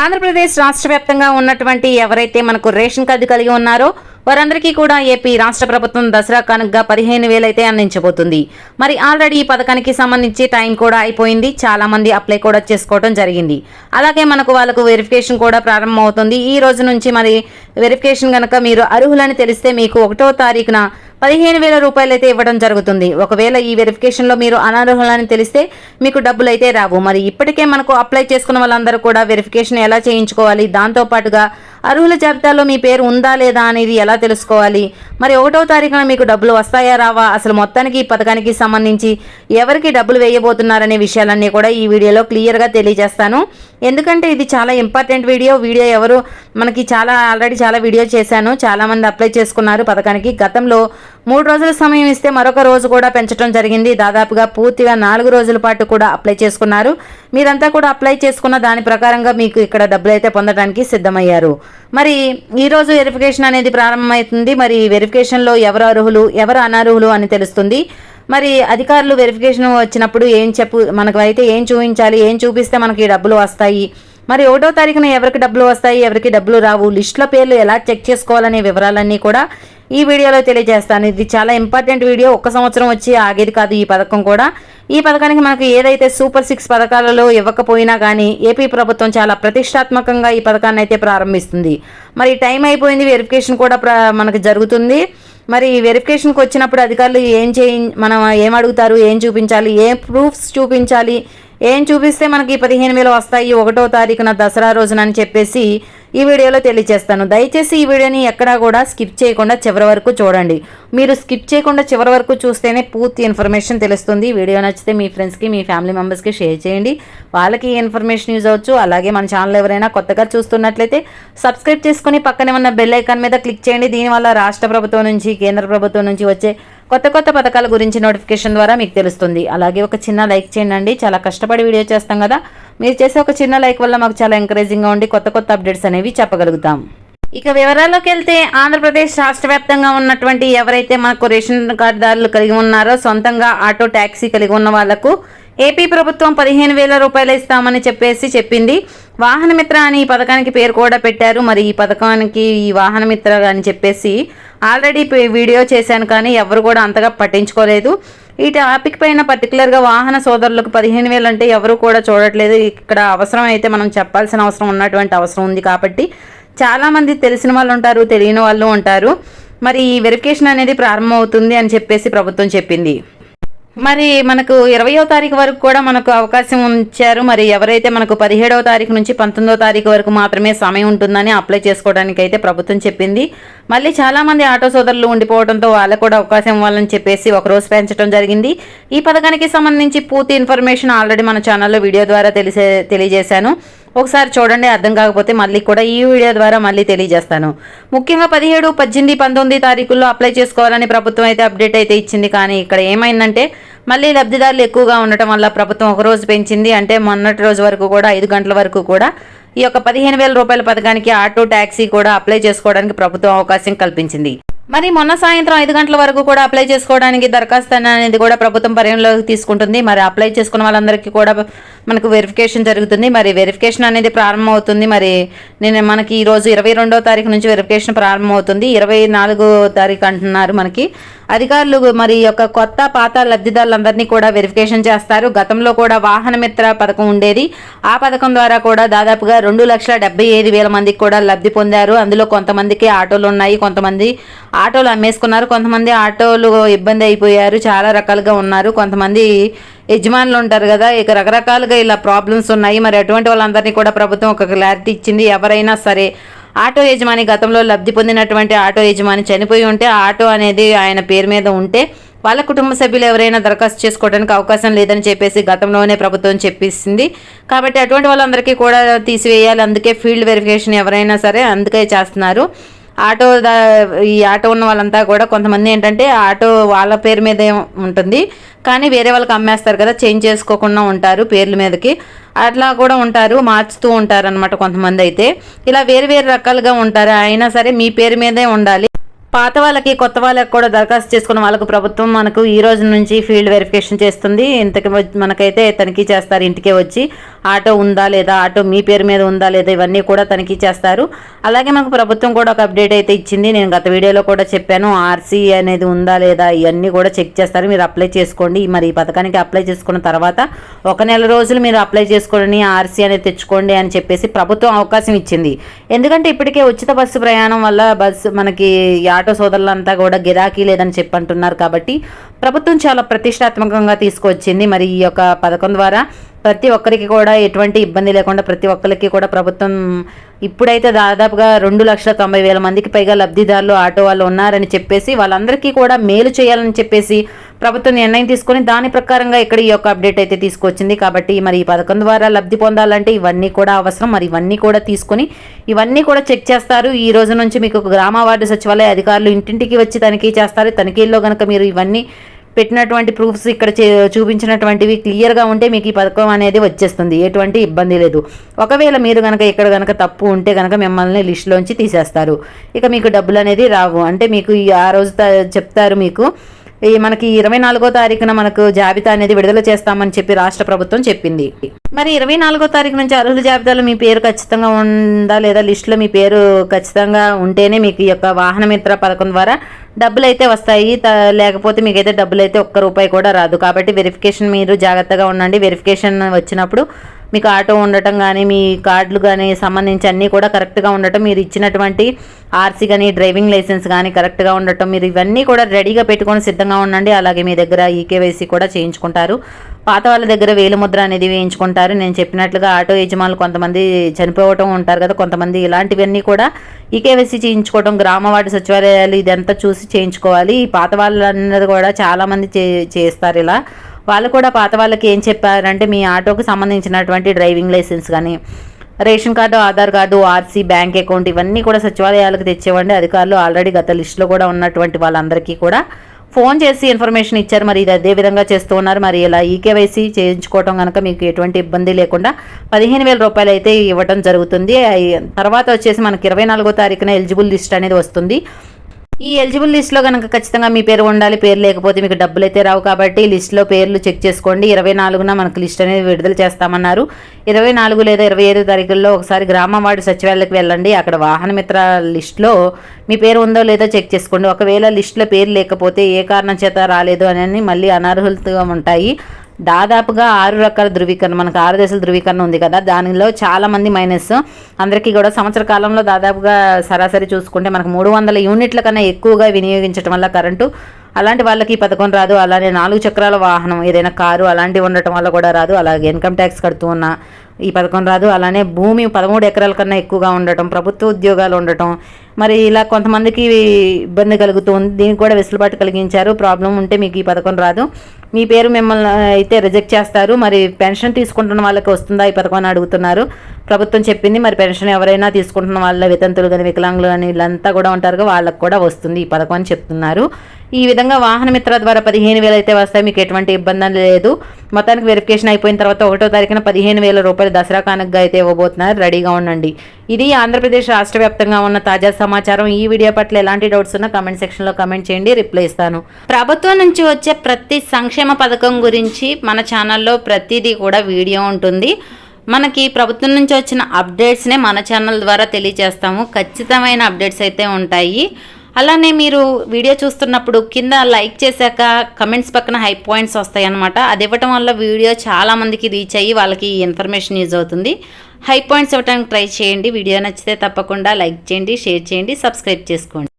ఆంధ్రప్రదేశ్ రాష్ట్ర వ్యాప్తంగా ఉన్నటువంటి ఎవరైతే మనకు రేషన్ కార్డు కలిగి ఉన్నారో వారందరికీ కూడా ఏపీ రాష్ట్ర ప్రభుత్వం దసరా కానుకగా పదిహేను వేలైతే అందించబోతుంది. మరి ఆల్రెడీ ఈ పథకానికి సంబంధించి టైం కూడా అయిపోయింది. చాలా మంది అప్లై కూడా చేసుకోవడం జరిగింది. అలాగే మనకు వాళ్ళకు వెరిఫికేషన్ కూడా ప్రారంభమవుతుంది. ఈ రోజు నుంచి మరి వెరిఫికేషన్ కనుక మీరు అర్హులని తెలిస్తే మీకు ఒకటో తారీఖున పదిహేను వేల రూపాయలు అయితే ఇవ్వడం జరుగుతుంది. ఒకవేళ ఈ వెరిఫికేషన్లో మీరు అనర్హులని తెలిస్తే మీకు డబ్బులు అయితే రావు. మరి ఇప్పటికే మనకు అప్లై చేసుకున్న వాళ్ళందరూ కూడా వెరిఫికేషన్ ఎలా చేయించుకోవాలి? దాంతో పాటుగా అర్హుల జాబితాలో మీ పేరు ఉందా లేదా అనేది ఎలా తెలుసుకోవాలి? మరి ఒకటో తారీఖున మీకు డబ్బులు వస్తాయా రావా? అసలు మొత్తానికి ఈ పథకానికి సంబంధించి ఎవరికి డబ్బులు వేయబోతున్నారనే విషయాలన్నీ కూడా ఈ వీడియోలో క్లియర్గా తెలియజేస్తాను. ఎందుకంటే ఇది చాలా ఇంపార్టెంట్ వీడియో. వీడియో ఎవరు? మనకి చాలా ఆల్రెడీ చాలా వీడియో చేశాను. చాలామంది అప్లై చేసుకున్నారు పథకానికి. గతంలో మూడు రోజుల సమయం ఇస్తే మరొక రోజు కూడా పెంచడం జరిగింది. దాదాపుగా పూర్తిగా నాలుగు రోజుల పాటు కూడా అప్లై చేసుకున్నారు. మీరంతా కూడా అప్లై చేసుకున్న దాని ప్రకారంగా మీకు ఇక్కడ డబ్బులు అయితే పొందడానికి సిద్ధమయ్యారు. మరి ఈరోజు వెరిఫికేషన్ అనేది ప్రారంభమవుతుంది. మరి వెరిఫికేషన్లో ఎవరు అర్హులు ఎవరు అనర్హులు అని తెలుస్తుంది. మరి అధికారులు వెరిఫికేషన్ వచ్చినప్పుడు ఏం చెప్పు మనకు అయితే ఏం చూపించాలి ఏం చూపిస్తే మనకి డబ్బులు వస్తాయి? మరి ఒకటో తారీఖున ఎవరికి డబ్బులు వస్తాయి ఎవరికి డబ్బులు రావు? లిస్టుల పేర్లు ఎలా చెక్ చేసుకోవాలనే వివరాలన్నీ కూడా ఈ వీడియోలో తెలియజేస్తాను. ఇది చాలా ఇంపార్టెంట్ వీడియో. ఒక సంవత్సరం వచ్చి ఆగేది కాదు ఈ పథకం కూడా. ఈ పథకానికి మనకు ఏదైతే సూపర్ సిక్స్ పథకాలలో ఇవ్వకపోయినా కానీ ఏపీ ప్రభుత్వం చాలా ప్రతిష్టాత్మకంగా ఈ పథకాన్ని అయితే ప్రారంభిస్తుంది. మరి టైం అయిపోయింది వెరిఫికేషన్ కూడా మనకు జరుగుతుంది. మరి వెరిఫికేషన్కి వచ్చినప్పుడు అధికారులు ఏం చేయి మనం ఏం అడుగుతారు ఏం చూపించాలి ఏ ప్రూఫ్స్ చూపించాలి ఏం చూపిస్తే మనకి పదిహేను వేలు వస్తాయి ఒకటో తారీఖున దసరా రోజున అని చెప్పేసి ఈ వీడియోలో తెలియజేస్తాను. దయచేసి ఈ వీడియోని ఎక్కడా కూడా స్కిప్ చేయకుండా చివరి వరకు చూడండి. మీరు స్కిప్ చేయకుండా చివరి వరకు చూస్తేనే పూర్తి ఇన్ఫర్మేషన్ తెలుస్తుంది. వీడియో నచ్చితే మీ ఫ్రెండ్స్కి మీ ఫ్యామిలీ మెంబర్స్కి షేర్ చేయండి. వాళ్ళకి ఈ ఇన్ఫర్మేషన్ యూజ్ అవ్వచ్చు. అలాగే మన ఛానల్ ఎవరైనా కొత్తగా చూస్తున్నట్లయితే సబ్స్క్రైబ్ చేసుకుని పక్కనే ఉన్న బెల్ ఐకాన్ మీద క్లిక్ చేయండి. దీనివల్ల రాష్ట్ర ప్రభుత్వం నుంచి కేంద్ర ప్రభుత్వం నుంచి వచ్చే కొత్త కొత్త పథకాల గురించి నోటిఫికేషన్ ద్వారా మీకు తెలుస్తుంది. అలాగే ఒక చిన్న లైక్ చేయండి. చాలా కష్టపడి వీడియో చేస్తాం కదా. మీరు చేసే ఒక చిన్న లైక్ వల్ల మాకు చాలా ఎంకరేజింగ్గా ఉండి కొత్త కొత్త అప్డేట్స్ అనేవి చెప్పగలుగుతాం. ఇక వివరాల్లోకి వెళ్తే ఆంధ్రప్రదేశ్ రాష్ట్ర వ్యాప్తంగా ఉన్నటువంటి ఎవరైతే మనకు రేషన్ కార్డుదారులు కలిగి ఉన్నారో సొంతంగా ఆటో ట్యాక్సీ కలిగి ఉన్న వాళ్ళకు ఏపీ ప్రభుత్వం పదిహేను వేల రూపాయలు ఇస్తామని చెప్పేసి చెప్పింది. వాహనమిత్ర అని ఈ పథకానికి పేరు కూడా పెట్టారు. మరి ఈ పథకానికి ఈ వాహనమిత్ర అని చెప్పేసి ఆల్రెడీ వీడియో చేశాను కానీ ఎవరు కూడా అంతగా పట్టించుకోలేదు. ఈ టాపిక్ పైన పర్టికులర్గా వాహన సోదరులకు పదిహేను వేలు అంటే ఎవరు కూడా చూడట్లేదు. ఇక్కడ అవసరం అయితే మనం చెప్పాల్సిన అవసరం ఉన్నటువంటి అవసరం ఉంది కాబట్టి చాలామంది తెలిసిన వాళ్ళు ఉంటారు తెలియని వాళ్ళు ఉంటారు. మరి ఈ వెరిఫికేషన్ అనేది ప్రారంభమవుతుంది అని చెప్పేసి ప్రభుత్వం చెప్పింది. మరి మనకు ఇరవయో తారీఖు వరకు కూడా మనకు అవకాశం ఉంచారు. మరి ఎవరైతే మనకు పదిహేడవ తారీఖు నుంచి పంతొమ్మిదవ తారీఖు వరకు మాత్రమే సమయం ఉంటుందని అప్లై చేసుకోవడానికి అయితే ప్రభుత్వం చెప్పింది. మళ్ళీ చాలామంది ఆటో సోదరులు ఉండిపోవడంతో వాళ్ళకు కూడా అవకాశం ఇవ్వాలని చెప్పేసి ఒక రోజు పెంచడం జరిగింది. ఈ పథకానికి సంబంధించి పూర్తి ఇన్ఫర్మేషన్ ఆల్రెడీ మన ఛానల్లో వీడియో ద్వారా తెలిసే తెలియజేశాను. ఒకసారి చూడండి అర్థం కాకపోతే మళ్ళీ కూడా ఈ వీడియో ద్వారా మళ్ళీ తెలియజేస్తాను. ముఖ్యంగా పదిహేడు పద్దెనిమిది పంతొమ్మిది తారీఖుల్లో అప్లై చేసుకోవాలని ప్రభుత్వం అయితే అప్డేట్ అయితే ఇచ్చింది. కానీ ఇక్కడ ఏమైందంటే మళ్ళీ లబ్ధిదారులు ఎక్కువగా ఉండటం వల్ల ప్రభుత్వం ఒక రోజు పెంచింది. అంటే మొన్నటి రోజు వరకు కూడా ఐదు గంటల వరకు కూడా ఈ యొక్క పదిహేను వేల రూపాయల పథకానికి ఆటో ట్యాక్సీ కూడా అప్లై చేసుకోవడానికి ప్రభుత్వం అవకాశం కల్పించింది. మరి మొన్న సాయంత్రం ఐదు గంటల వరకు కూడా అప్లై చేసుకోవడానికి దరఖాస్తు అనేది కూడా ప్రభుత్వం పరిగణలోకి తీసుకుంటుంది. మరి అప్లై చేసుకున్న వాళ్ళందరికీ కూడా మనకు వెరిఫికేషన్ జరుగుతుంది. మరి వెరిఫికేషన్ అనేది ప్రారంభం అవుతుంది మరి నేను మనకి ఈరోజు ఇరవై రెండో తారీఖు నుంచి వెరిఫికేషన్ ప్రారంభం అవుతుంది ఇరవై నాలుగో తారీఖు అంటున్నారు మనకి. అధికారులు మరి యొక్క కొత్త పాత లబ్ధిదారులందరినీ కూడా వెరిఫికేషన్ చేస్తారు. గతంలో కూడా వాహన మిత్ర పథకం ఉండేది. ఆ పథకం ద్వారా కూడా దాదాపుగా రెండు లక్షల డెబ్బై ఐదు వేల మందికి కూడా లబ్ధి పొందారు. అందులో కొంతమందికి ఆటోలు ఉన్నాయి. కొంతమంది ఆటోలు అమ్మేసుకున్నారు. కొంతమంది ఆటోలు ఇబ్బంది అయిపోయారు. చాలా రకాలుగా ఉన్నారు. కొంతమంది యజమానులు ఉంటారు కదా ఇక రకరకాలుగా ఇలా ప్రాబ్లమ్స్ ఉన్నాయి. మరి అటువంటి వాళ్ళందరినీ కూడా ప్రభుత్వం ఒక క్లారిటీ ఇచ్చింది. ఎవరైనా సరే ఆటో యజమాని గతంలో లబ్ధి పొందినటువంటి ఆటో యజమాని చనిపోయి ఉంటే ఆ ఆటో అనేది ఆయన పేరు మీద ఉంటే వాళ్ళ కుటుంబ సభ్యులు ఎవరైనా దరఖాస్తు చేసుకోవడానికి అవకాశం లేదని చెప్పేసి గతంలోనే ప్రభుత్వం చెప్పేసింది. కాబట్టి అటువంటి వాళ్ళందరికీ కూడా తీసివేయాలి. అందుకే ఫీల్డ్ వెరిఫికేషన్ ఎవరైనా సరే అందుకే చేస్తున్నారు. ఆటో ఈ ఆటో ఉన్న వాళ్ళంతా కూడా కొంతమంది ఏంటంటే ఆటో వాళ్ళ పేరు మీదే ఉంటుంది. కానీ వేరే వాళ్ళకి అమ్మేస్తారు కదా చేంజ్ చేసుకోకుండా ఉంటారు పేర్ల మీదకి. అట్లా కూడా ఉంటారు మార్చుతూ ఉంటారు అనమాట కొంతమంది అయితే. ఇలా వేరు వేరు రకాలుగా ఉంటారు. అయినా సరే మీ పేరు మీదే ఉండాలి. పాత వాళ్ళకి కొత్త వాళ్ళకి కూడా దరఖాస్తు చేసుకున్న వాళ్ళకు ప్రభుత్వం మనకు ఈ రోజు నుంచి ఫీల్డ్ వెరిఫికేషన్ చేస్తుంది. ఇంతకు మనకైతే తనిఖీ చేస్తారు. ఇంటికే వచ్చి ఆటో ఉందా లేదా ఆటో మీ పేరు మీద ఉందా లేదా ఇవన్నీ కూడా తనిఖీ చేస్తారు. అలాగే మనకు ప్రభుత్వం కూడా ఒక అప్డేట్ అయితే ఇచ్చింది. నేను గత వీడియోలో కూడా చెప్పాను. ఆర్సీ అనేది ఉందా లేదా ఇవన్నీ కూడా చెక్ చేస్తారు. మీరు అప్లై చేసుకోండి. మరి ఈ పథకానికి అప్లై చేసుకున్న తర్వాత ఒక నెల రోజులు మీరు అప్లై చేసుకోండి ఆర్సీ అనేది తెచ్చుకోండి అని చెప్పేసి ప్రభుత్వం అవకాశం ఇచ్చింది. ఎందుకంటే ఇప్పటికే ఉచిత బస్సు ప్రయాణం వల్ల బస్సు మనకి ఆటో సోదరులంతా కూడా గిరాకీ లేదని చెప్పంటున్నారు కాబట్టి ప్రభుత్వం చాలా ప్రతిష్టాత్మకంగా తీసుకొచ్చింది. మరి ఈ యొక్క పథకం ద్వారా ప్రతి ఒక్కరికి కూడా ఎటువంటి ఇబ్బంది లేకుండా ప్రతి ఒక్కరికి కూడా ప్రభుత్వం ఇప్పుడైతే దాదాపుగా రెండు లక్షల తొంభై వేల మందికి పైగా లబ్ధిదారులు ఆటో వాళ్ళు ఉన్నారని చెప్పేసి వాళ్ళందరికీ కూడా మేలు చేయాలని చెప్పేసి ప్రభుత్వం నిర్ణయం తీసుకొని దాని ప్రకారంగా ఇక్కడ ఈ యొక్క అప్డేట్ అయితే తీసుకొచ్చింది. కాబట్టి మరి ఈ పథకం ద్వారా లబ్ధి పొందాలంటే ఇవన్నీ కూడా అవసరం. మరి ఇవన్నీ కూడా తీసుకొని ఇవన్నీ కూడా చెక్ చేస్తారు. ఈ రోజు నుంచి మీకు గ్రామ వార్డు సచివాలయ అధికారులు ఇంటింటికి వచ్చి తనిఖీ చేస్తారు. తనిఖీల్లో కనుక మీరు ఇవన్నీ పెట్టినటువంటి ప్రూఫ్స్ ఇక్కడ చే- చూపించినటువంటివి క్లియర్గా ఉంటే మీకు ఈ పథకం అనేది వచ్చేస్తుంది. ఎటువంటి ఇబ్బంది లేదు. ఒకవేళ మీరు కనుక ఇక్కడ కనుక తప్పు ఉంటే కనుక మిమ్మల్ని లిస్టులోంచి తీసేస్తారు. ఇక మీకు డబ్బులు అనేది రావు. అంటే మీకు ఈ ఆ రోజు చెప్తారు మీకు ఈ మనకి ఇరవై నాలుగో తారీఖున మనకు జాబితా అనేది విడుదల చేస్తామని చెప్పి రాష్ట్ర ప్రభుత్వం చెప్పింది. మరి ఇరవై నాలుగో తారీఖు నుంచి అర్హుల జాబితాలో మీ పేరు ఖచ్చితంగా ఉందా లేదా లిస్టులో మీ పేరు ఖచ్చితంగా ఉంటేనే మీకు ఈ యొక్క వాహన మిత్ర పథకం ద్వారా డబ్బులు అయితే వస్తాయి లేకపోతే మీకైతే డబ్బులు అయితే ఒక్క రూపాయి కూడా రాదు. కాబట్టి వెరిఫికేషన్ మీరు జాగ్రత్తగా ఉండండి. వెరిఫికేషన్ వచ్చినప్పుడు మీకు ఆటో ఉండటం కానీ మీ కార్డులు కానీ సంబంధించి అన్నీ కూడా కరెక్ట్గా ఉండటం మీరు ఇచ్చినటువంటి ఆర్సీ కానీ డ్రైవింగ్ లైసెన్స్ కానీ కరెక్ట్గా ఉండటం మీరు ఇవన్నీ కూడా రెడీగా పెట్టుకొని సిద్ధంగా ఉండండి. అలాగే మీ దగ్గర ఈకేవైసీ కూడా చేయించుకుంటారు. పాత వాళ్ళ దగ్గర వేలిముద్ర అనేది వేయించుకుంటారు. నేను చెప్పినట్లుగా ఆటో యజమానులు కొంతమంది చనిపోవటం ఉంటారు కదా కొంతమంది ఇలాంటివన్నీ కూడా ఈకేవైసీ చేయించుకోవడం గ్రామ వార్డు సచివాలయాలు ఇదంతా చూసి చేయించుకోవాలి. ఈ పాత వాళ్ళు అన్నది కూడా చాలామంది చే చేస్తారు ఇలా. వాళ్ళు కూడా పాత వాళ్ళకి ఏం చెప్పారంటే మీ ఆటోకి సంబంధించినటువంటి డ్రైవింగ్ లైసెన్స్ కానీ ration card Aadhaar card RC bank account ఇవన్నీ కూడా సచివాలయాలకు తెచ్చేవండి అధికారులు ఆల్రెడీ గత లిస్టులో కూడా ఉన్నటువంటి వాళ్ళందరికీ కూడా ఫోన్ చేసి ఇన్ఫర్మేషన్ ఇచ్చారు. మరి ఇది అదే విధంగా చేస్తూ ఉన్నారు. మరి ఇలా ఈకేవైసీ చేయించుకోవటం కనుక మీకు ఎటువంటి ఇబ్బంది లేకుండా పదిహేను వేల రూపాయలు అయితే ఇవ్వడం జరుగుతుంది. తర్వాత వచ్చేసి మనకి ఇరవై నాలుగో తారీఖున ఎలిజిబుల్ లిస్ట్ అనేది వస్తుంది. ఈ ఎలిజిబుల్ లిస్ట్లో కనుక ఖచ్చితంగా మీ పేరు ఉండాలి పేరు లేకపోతే మీకు డబ్బులు అయితే రావు కాబట్టి లిస్ట్లో పేర్లు చెక్ చేసుకోండి. ఇరవై నాలుగున మనకు లిస్ట్ అనేది విడుదల చేస్తామన్నారు. ఇరవై నాలుగు లేదా ఇరవై ఐదు తారీఖుల్లో ఒకసారి గ్రామ వార్డు సచివాలయకి వెళ్ళండి. అక్కడ వాహన మిత్ర లిస్ట్లో మీ పేరు ఉందో లేదో చెక్ చేసుకోండి. ఒకవేళ లిస్ట్లో పేరు లేకపోతే ఏ కారణం చేత రాలేదు అని మళ్ళీ అనర్హులుగా ఉంటాయి. దాదాపుగా ఆరు రకాల ధృవీకరణ మనకు ఆరు దశల ధృవీకరణ ఉంది కదా. దానిలో చాలా మంది మైనస్. అందరికీ కూడా సంవత్సర కాలంలో దాదాపుగా సరాసరి చూసుకుంటే మనకు మూడు వందల యూనిట్ల కన్నా ఎక్కువగా వినియోగించడం వల్ల కరెంటు. అలాంటి వాళ్ళకి పథకం రాదు. అలానే నాలుగు చక్రాల వాహనం ఏదైనా కారు అలాంటివి ఉండటం వల్ల కూడా రాదు. అలాగే ఇన్కమ్ ట్యాక్స్ కడుతూ ఉన్న ఈ పథకం రాదు. అలానే భూమి పదమూడు ఎకరాల కన్నా ఎక్కువగా ఉండటం ప్రభుత్వ ఉద్యోగాలు ఉండటం. మరి ఇలా కొంతమందికి ఇబ్బంది కలుగుతుంది. దీనికి కూడా వెసులుబాటు కలిగించారు. ప్రాబ్లం ఉంటే మీకు ఈ పథకం రాదు. మీ పేరు మిమ్మల్ని అయితే రిజెక్ట్ చేస్తారు. మరి పెన్షన్ తీసుకుంటున్న వాళ్ళకి వస్తుందా ఈ పథకం అని అడుగుతున్నారు. ప్రభుత్వం చెప్పింది. మరి పెన్షన్ ఎవరైనా తీసుకుంటున్న వాళ్ళ వితంతులు కానీ వికలాంగులు కానీ వీళ్ళంతా కూడా ఉంటారు వాళ్ళకు వాళ్ళకి కూడా వస్తుంది ఈ పథకం అని చెప్తున్నారు. ఈ విధంగా వాహన మిత్ర ద్వారా పదిహేను వేలు అయితే వస్తాయి. మీకు ఎటువంటి ఇబ్బంది లేదు. మొత్తానికి వెరిఫికేషన్ అయిపోయిన తర్వాత ఒకటో తారీఖున పదిహేను వేల రూపాయలు దసరా కానుకగా అయితే ఇవ్వబోతున్నారు. రెడీగా ఉండండి. ఇది ఆంధ్రప్రదేశ్ రాష్ట్ర వ్యాప్తంగా ఉన్న తాజా సమాచారం. ఈ వీడియో పట్ల ఎలాంటి డౌట్స్ ఉన్నా కమెంట్ సెక్షన్లో కమెంట్ చేయండి. రిప్లై ఇస్తాను. ప్రభుత్వం నుంచి వచ్చే ప్రతి సంక్షేమ పథకం గురించి మన ఛానల్లో ప్రతిదీ కూడా వీడియో ఉంటుంది. మనకి ప్రభుత్వం నుంచి వచ్చిన అప్డేట్స్నే మన ఛానల్ ద్వారా తెలియజేస్తాము. ఖచ్చితమైన అప్డేట్స్ అయితే ఉంటాయి. అలానే మీరు వీడియో చూస్తున్నప్పుడు కింద లైక్ చేశాక కమెంట్స్ పక్కన హై పాయింట్స్ వస్తాయి అనమాట అది ఇవ్వటం వల్ల వీడియో చాలా మందికి రీచ్ అయ్యి వాళ్ళకి ఇన్ఫర్మేషన్ యూజ్ అవుతుంది. హై పాయింట్స్ ఇవ్వడానికి ట్రై చేయండి. వీడియో నచ్చితే తప్పకుండా లైక్ చేయండి షేర్ చేయండి సబ్స్క్రైబ్ చేసుకోండి.